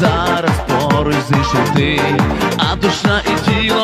зараз поруч зійшов ти, а душа і тіло.